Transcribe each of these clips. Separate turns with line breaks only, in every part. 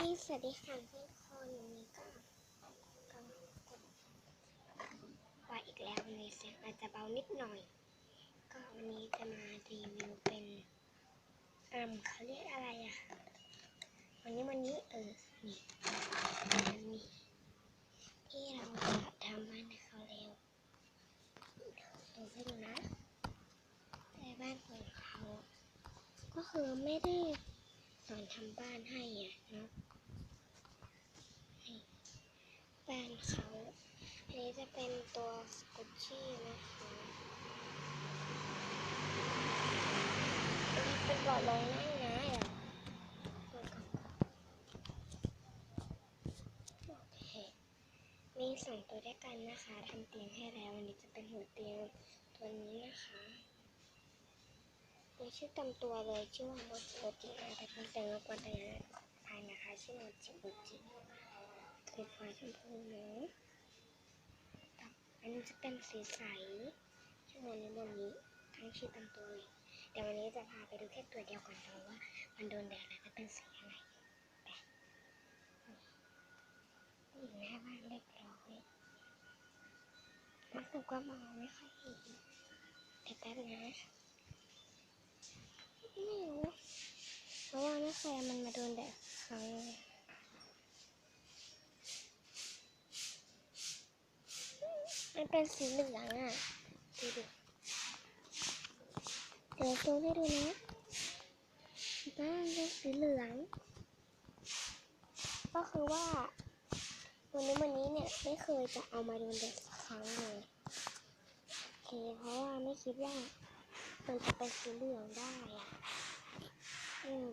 นี่สวัสดีค่ะทุกคนวันนี้ก็ก็ว่าอีกแล้ววันเสียงอาจจะเบานิดหน่อย ก็วันนี้จะมารีวิวเป็นอืมเขาเรียกอะไรอะวันนี้วันนี้เออนี่อันมีที่เราจะทำบ้านให้เขาเร็วดูให้ดูนะแต่บ้านของเขา ก็คือไม่ได้ สอนทำบ้านให้อะเนาะบ้านเขา อันนี้จะเป็นตัวสกุชชี่นะคะอันนี้เป็นเบาะรองนั่งนะเดี๋ยวดูก่อนโอเคมีสองตัวด้วยกันนะคะทำเตียงให้แล้วอันนี้จะเป็นหัวเตียงตัวนี้นะคะ มีชื่อตำตัวเลยชื่อว่าโมจิโอจินะแต่เป็นเติมกวนแต่ยังภายนะคะชื่อโมจิโอจิเป็นฟ้าชมพูเนาะตับอันนี้จะเป็นสีใสชื่อโมนี้โมนี้ทั้งชื่อตำตัวเลยเดี๋ยววันนี้จะพาไปดูแค่ตัวเดียวก่อนดูว่า มันโดนแดดแล้วจะเป็นสีอะไรแบบอยู่หน้าบ้านเรียบร้อยรู้สึกว่ามองไม่ค่อยเห็นแต่แป๊บนะ ไม่รู้เพราะว่าไม่เคยมันมาโดนแดดครั้งเลย มันเป็นสีเหลืองอะ ดูดิเดี๋ยวซูมให้ดูนะบ้านเป็นสีเหลือง ก็คือว่า วันนี้วันนี้เนี่ยไม่เคยจะเอามาโดนแดดสักครั้งเลยโอเคเพราะว่าไม่คิดว่ามันจะเป็นสีเหลืองได้อะ อืม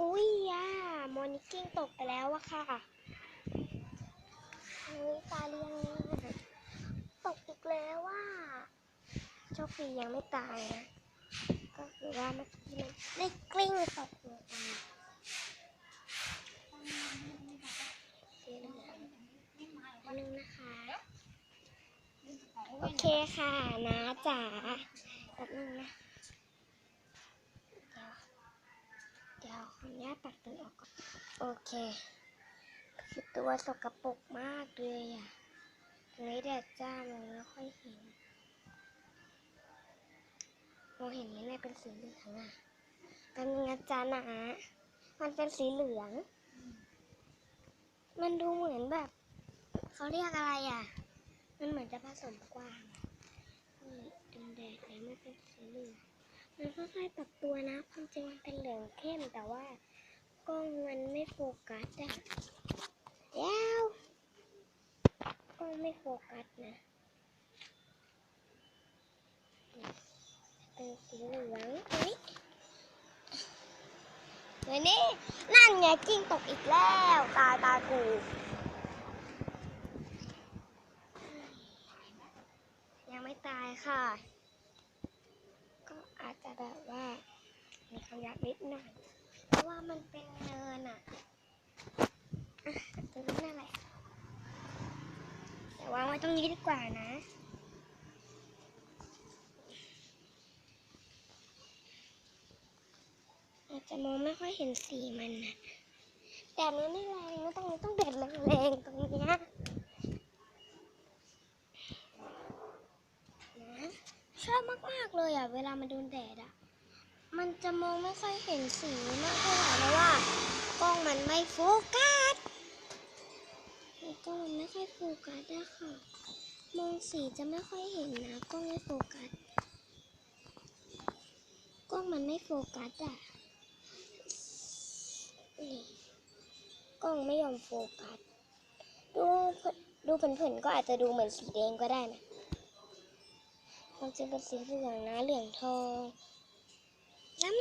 อุ้ยย่ามอ นิกิ้งตกไปแล้วอะค่ะอุ้ยตาเลียงตกอีกแล้วว่าโชคดียังไม่ตายนะ ก็คือว่าเมื่อกี้มันได้กลิ้งตกลงไปสีเลืองนึงนะคะ โอเคค่ะนะจ๋าแป๊บนึงนะ ขออนุญาตตัดตัวออกก่อนโอเคคือตัวสกปรกมากเลยอะตรงนี้แดดจ้ามองไม่ค่อยเห็นมองเห็นไหมเนี่ยเป็นสีเหลืองอะเป็นไงจ้านะมันเป็นสีเหลือง มันดูเหมือนแบบเขาเรียกอะไรอะ มันเหมือนจะผสมกวางนี่ดนแดดแล้วไม่เป็นสีเหลือง มันค่อยๆปรับตัวนะความจริงมันเป็นเหลืองเข้มแต่ว่ากล้องมันไม่โฟกัสอะแล้วกล้องไม่โฟกัสนะเป็นสีเหลืองเฮ้ยเฮ้ยนี่นั่นไงกิ้งตกอีกแล้วตายตายกูยังไม่ตายค่ะ แบบว่า มีขยับนิดหน่อย เพราะว่ามันเป็นเนินอะตรงนั้นแหละแต่วางไว้ตรงนี้ดีกว่านะอาจจะมองไม่ค่อยเห็นสีมันนะแต่มันไม่แรงนะตรงนี้ต้องเด็ดแรงๆตรงเนี้ย นะ ชอบมาก ๆ เลยอะ เวลามันโดนแดดอะ มันจะมองไม่ค่อยเห็นสีมากเท่าไหร่เพราะว่ากล้องมันไม่โฟกัสกล้องมันไม่ค่อยโฟกัสอะค่ะ มองสีจะไม่ค่อยเห็นนะกล้องไม่โฟกัส กล้องมันไม่โฟกัสอะนี่กล้องไม่ยอมโฟกัส ดูดูเผินๆก็อาจจะดูเหมือนสีแดงก็ได้นะ มันจะเป็นสีเ